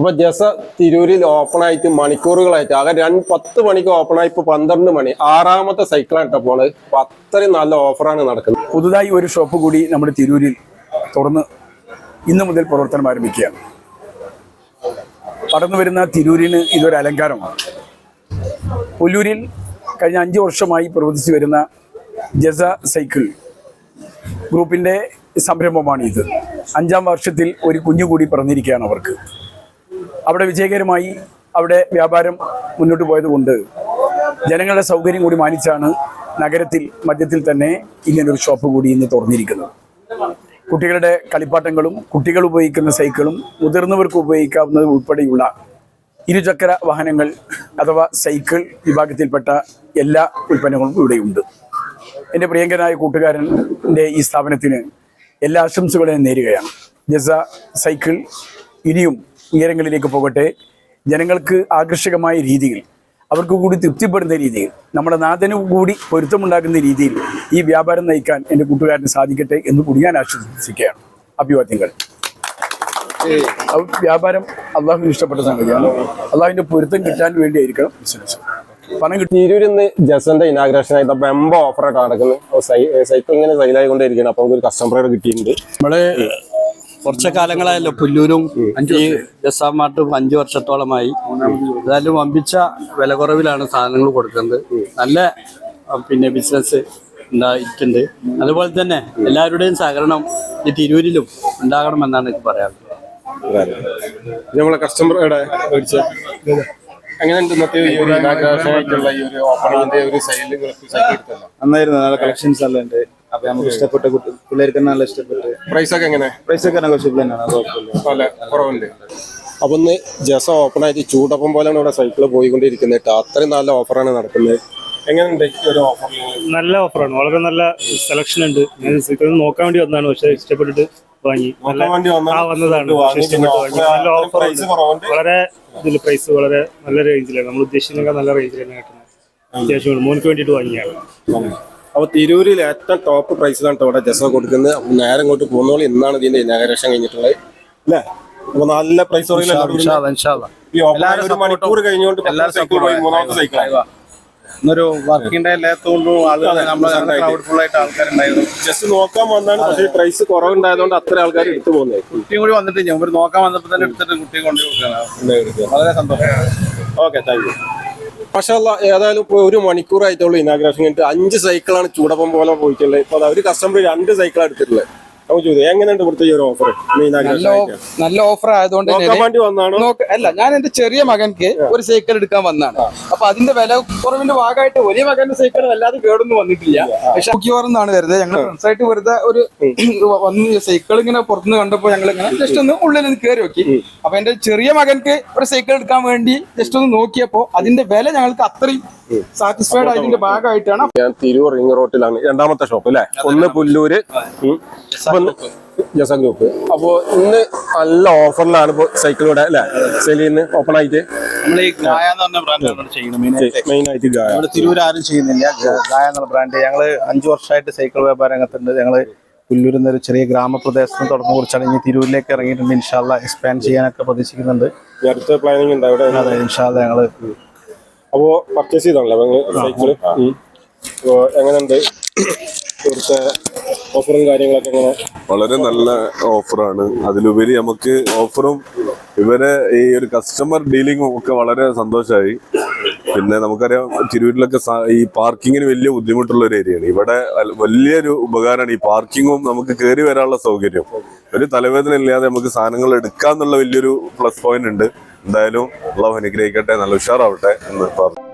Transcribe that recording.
അപ്പൊ ജസ തിരൂരിൽ ഓപ്പൺ ആയിട്ട് മണിക്കൂറുകളായിട്ട്. ആകെ രണ്ട് പത്ത് മണിക്ക് ഓപ്പൺ ആയി ഇപ്പൊ പന്ത്രണ്ട് മണി. ആറാമത്തെ സൈക്കിളാണ് കേട്ടോ പോണ് അപ്പൊ അത്രയും നല്ല ഓഫറാണ് നടക്കുന്നത്. പുതുതായി ഒരു ഷോപ്പ് കൂടി നമ്മുടെ തിരൂരിൽ തുറന്ന് ഇന്ന് മുതൽ പ്രവർത്തനം ആരംഭിക്കുകയാണ് പടർന്നു വരുന്ന തിരൂരിന് ഇതൊരു അലങ്കാരമാണ്. പുല്ലൂരിൽ കഴിഞ്ഞ അഞ്ച് വർഷമായി പ്രവർത്തിച്ചു വരുന്ന ജസ സൈക്കിൾ ഗ്രൂപ്പിന്റെ സംരംഭമാണ് ഇത് അഞ്ചാം വർഷത്തിൽ ഒരു കുഞ്ഞു കൂടി പിറന്നിരിക്കുകയാണ് അവർക്ക്. അവിടെ വിജയകരമായി അവിടെ വ്യാപാരം മുന്നോട്ട് പോയതുകൊണ്ട് ജനങ്ങളുടെ സൗകര്യം കൂടി മാനിച്ചാണ് നഗരത്തിൽ മധ്യത്തിൽ തന്നെ ഇങ്ങനൊരു ഷോപ്പ് കൂടി ഇന്ന് തുറന്നിരിക്കുന്നത്. കുട്ടികളുടെ കളിപ്പാട്ടങ്ങളും കുട്ടികൾ ഉപയോഗിക്കുന്ന സൈക്കിളും മുതിർന്നവർക്ക് ഉപയോഗിക്കാവുന്നത് ഉൾപ്പെടെയുള്ള ഇരുചക്ര വാഹനങ്ങൾ അഥവാ സൈക്കിൾ വിഭാഗത്തിൽപ്പെട്ട എല്ലാ ഉൽപ്പന്നങ്ങളും ഇവിടെയുണ്ട്. എന്റെ പ്രിയങ്കരനായ കൂട്ടുകാരന്റെ ഈ സ്ഥാപനത്തിന് എല്ലാ ആശംസകളെയും നേരുകയാണ്. ജസ സൈക്കിൾ ഇനിയും ഉയരങ്ങളിലേക്ക് പോകട്ടെ. ജനങ്ങൾക്ക് ആകർഷകമായ രീതിയിൽ അവർക്ക് കൂടി തൃപ്തിപ്പെടുന്ന രീതിയിൽ നമ്മുടെ നാഥന് കൂടി പൊരുത്തമുണ്ടാക്കുന്ന രീതിയിൽ ഈ വ്യാപാരം നയിക്കാൻ എന്റെ കൂട്ടുകാരന് സാധിക്കട്ടെ എന്ന് കൂടി ഞാൻ ആശംസിക്കുകയാണ് അഭിവാദ്യങ്ങൾ. വ്യാപാരം അള്ളാഹുവിന് ഇഷ്ടപ്പെട്ട സംഗതിയാണ്. അള്ളാഹുവിന്റെ പൊരുത്തം കിട്ടാൻ വേണ്ടിയായിരിക്കണം ബിസിനസ്. പണം കിട്ടി തിരൂരിന്ന് ജസന്റെ ഇനാഗ്രേഷൻ ആയിട്ട് ബെമ്പ ഓഫറൊക്കെ നടക്കുന്നത് സൈക്കിൾ ഇങ്ങനെ സൈലായി സൈലായിക്കൊണ്ടിരിക്കുന്നത് അപ്പൊ ഒരു കസ്റ്റമറെ കിട്ടിയിട്ടുണ്ട്. നമ്മൾ കുറച്ച് കാലങ്ങളായല്ലോ പുല്ലൂരും ഈ ജസാമാർട്ടും അഞ്ചു വർഷത്തോളമായി ഏതായാലും വമ്പിച്ച വില കുറവിലാണ് സാധനങ്ങൾ കൊടുക്കുന്നത് നല്ല പിന്നെ ബിസിനസ് ഉണ്ടായിട്ടുണ്ട് അതുപോലെ തന്നെ എല്ലാവരുടെയും സഹകരണം ഈ തിരൂരിലും ഉണ്ടാകണമെന്നാണ് എനിക്ക് പറയാനുള്ളത് അന്നായിരുന്നു നമ്മളെ എങ്ങനെയുണ്ട് ഇന്നത്തെ ഈ ഒരു ആയിട്ടുള്ള ഈ ഒരു ഓപ്പണിങ്ങിന്റെ ഒരു നന്നായിരുന്നു നല്ല കളക്ഷൻസ് എല്ലാം ഉണ്ട് അപ്പൊ നമുക്ക് ഇഷ്ടപ്പെട്ട കുട്ടി പിള്ളേർക്ക് നല്ല ഇഷ്ടപ്പെട്ട് പ്രൈസ് ഒക്കെ എങ്ങനെ? പ്രൈസ് ഒക്കെ നെഗോഷ്യബിൾ തന്നെയാണ് അത് കുഴപ്പമില്ല. നല്ല കുറവുണ്ട്. അപ്പൊ ഇന്ന് ജസ ഓപ്പൺ ആയിട്ട് ചൂടപ്പം പോലെയാണ് ഇവിടെ സൈക്കിൾ പോയിക്കൊണ്ടിരിക്കുന്നത്. കേട്ടോ. അത്രയും നല്ല ഓഫറാണ് നടക്കുന്നത്. എങ്ങനെയുണ്ട് ഈ ഒരു ഓഫർ നല്ല ഓഫറാണ് വളരെ നല്ല സെലക്ഷൻ ഉണ്ട്. ഞാൻ സൈക്കിൾ നോക്കാൻ വേണ്ടി വന്നതാണ്. പക്ഷെ ഇഷ്ടപ്പെട്ടിട്ട് വാങ്ങി. നല്ല നോക്കാൻ വേണ്ടി വന്നതാണ്. ആ വന്നതാണ്. പക്ഷെ ഇഷ്ടപ്പെട്ട് വാങ്ങി. നല്ല ഓഫർ പ്രൈസ് കുറവുണ്ട്. വളരെ ഇതിൽ പ്രൈസ് വളരെ നല്ല റേഞ്ചിലാണ് നമ്മൾ ഉദ്ദേശിക്കുന്നതിനേക്കാൾ നല്ല റേഞ്ചിലാണ് കിട്ടുന്നത് അത്യാവശ്യം മോനിക്ക് വേണ്ടിയിട്ട് വാങ്ങിയാണ് അപ്പൊ തിരൂരിൽ ഏറ്റവും ടോപ്പ് പ്രൈസ് ആണ് ഇവിടെ ജസ കൊടുക്കുന്നത്. നേരെ ഇങ്ങോട്ട് പോകുന്നോളൂ ഇന്നാണ് ഇതിന്റെ ഇനാഗ്രേഷൻ കഴിഞ്ഞിട്ടുള്ളത്. അല്ലേ? അപ്പൊ നല്ല പ്രൈസ് ഒരു മണിക്കൂർ കഴിഞ്ഞുകൊണ്ട് മൂന്നാമത്തെ ഇന്നൊരു വർക്കിംഗ് ഡേ അല്ലാത്തതുകൊണ്ടും ആൾക്കാരുണ്ടായിരുന്നു. ജസ്റ്റ് നോക്കാൻ വന്നാണ് പക്ഷേ പ്രൈസ് കുറവുണ്ടായതുകൊണ്ട് അത്ര ആൾക്കാർ എടുത്തു പോകുന്നത് കുട്ടിയും കൂടി വന്നിട്ട് ഞാൻ ഒരു നോക്കാൻ വന്നപ്പോൾ തന്നെ എടുത്തിട്ട് കുട്ടിയെ കൊണ്ടുപോയി വളരെ സന്തോഷം. ഓക്കെ താങ്ക് യു പക്ഷല്ല ഏതായാലും ഇപ്പോൾ ഒരു മണിക്കൂറായിട്ടുള്ളൂ ഇനാഗ്രേഷൻ കഴിഞ്ഞിട്ട്. അഞ്ച് സൈക്കിളാണ് ചൂടപ്പം പോലെ പോയിട്ടുള്ളത്. ഇപ്പൊ ഒരു കസ്റ്റമർ രണ്ട് സൈക്കിളാണ് എടുത്തിട്ടുള്ളത്. നമുക്ക് ചോദിക്കാം എങ്ങനെയുണ്ട് ഇവിടുത്തെ ഈ ഒരു ഓഫർ ആയിട്ട് നല്ല ഓഫർ ആയതുകൊണ്ട് തന്നെ നോക്കാൻ വേണ്ടി വന്നാണോ? നോക്ക അല്ല ഞാൻ എന്റെ ചെറിയ മകൻക്ക് ഒരു സൈക്കിൾ എടുക്കാൻ വന്നാണ്. അപ്പൊ അതിന്റെ വില കുറവിന്റെ ഭാഗമായിട്ട് വലിയ മകന്റെ സൈക്കിൾ അല്ലാതെ കേടൊന്നും വന്നിട്ടില്ല. പക്ഷെ നോക്കിയോറെന്നാണ് വരുന്നത്. ഞങ്ങൾ ഫ്രണ്ട്സ് ആയിട്ട് വെറുതെ ഒരു വന്ന് സൈക്കിൾ ഇങ്ങനെ പുറത്തുനിന്ന് കണ്ടപ്പോ ഞങ്ങൾ ഇങ്ങനെ ജസ്റ്റ് ഒന്ന് ഉള്ളിൽ നിന്ന് കയറി നോക്കി. അപ്പൊ എന്റെ ചെറിയ മകൻക്ക് ഒരു സൈക്കിൾ എടുക്കാൻ വേണ്ടി ജസ്റ്റ് ഒന്ന് നോക്കിയപ്പോ അതിന്റെ വില ഞങ്ങൾക്ക് അത്രയും സാറ്റിസ്ഫൈഡ് ആയതിന്റെ ഭാഗമായിട്ടാണ്. ഞാൻ തിരൂർ റിംഗ് റോട്ടിലാണ് രണ്ടാമത്തെ ഷോപ്പ് അല്ലേ? ഒന്ന് പുല്ലൂര്. ഉം. അപ്പൊ ഇന്ന് ജസ ഗ്രൂപ്പ് അപ്പോ ഇന്ന് നല്ല ഓഫറിലാണ് ഇപ്പൊ സൈക്കിൾ ഇവിടെ അല്ലെ? സെലിന്ന് ഓപ്പൺ ആയിട്ട്. നമ്മൾ ഈ ഗായ എന്ന് പറഞ്ഞ ബ്രാൻഡാണ് ചെയ്യുന്നത് മെയിനായിട്ട് മെയിൻ ആയിട്ട് ഗായ നമ്മുടെ തിരൂർ ആരും ചെയ്യുന്നില്ല. ഗായ എന്നുള്ള ബ്രാൻഡ് ഞങ്ങൾ അഞ്ചു വർഷമായിട്ട് സൈക്കിൾ വ്യാപാര രംഗത്തുണ്ട്. ഞങ്ങൾ പുല്ലൂർ എന്നൊരു ചെറിയ ഗ്രാമപ്രദേശത്ത് തുടർന്ന് കുറിച്ചാണ്. ഇനി തിരൂരിലേക്ക് ഇറങ്ങിയിട്ടുണ്ട്. ഇൻഷാല്ല എക്സ്പാൻഡ് ചെയ്യാനൊക്കെ പ്രതീക്ഷിക്കുന്നുണ്ട്. അടുത്ത പ്ലാനിങ് ഉണ്ട് അവിടെ? അതെ ഇൻഷാല്ല ഞങ്ങൾ അപ്പോ പർച്ചേസ് ചെയ്താണല്ലോ സൈക്കിൾ എങ്ങനെയുണ്ട്? ഇവിടുത്തെ ഓഫറും കാര്യങ്ങളൊക്കെ എങ്ങനെ? വളരെ നല്ല ഓഫറാണ്. അതിലുപരി നമുക്ക് ഓഫറും ഇവരെ ഈ ഒരു കസ്റ്റമർ ഡീലിംഗും ഒക്കെ വളരെ സന്തോഷമായി പിന്നെ നമുക്കറിയാം തിരുവൂരിലൊക്കെ ഈ പാർക്കിങ്ങിന് വലിയ ബുദ്ധിമുട്ടുള്ള ഒരു ഏരിയയാണ് ഇവിടെ വലിയൊരു ഉപകാരമാണ് ഈ പാർക്കിങ്ങും നമുക്ക് കയറി വരാനുള്ള സൗകര്യം. ഒരു തലവേദന ഇല്ലാതെ നമുക്ക് സാധനങ്ങൾ എടുക്കാന്നുള്ള വലിയൊരു പ്ലസ് പോയിന്റ് ഉണ്ട്. എന്തായാലും അള്ളാഹു അനുഗ്രഹിക്കട്ടെ നല്ല ഉഷാറാവട്ടെ എന്ന് പറഞ്ഞു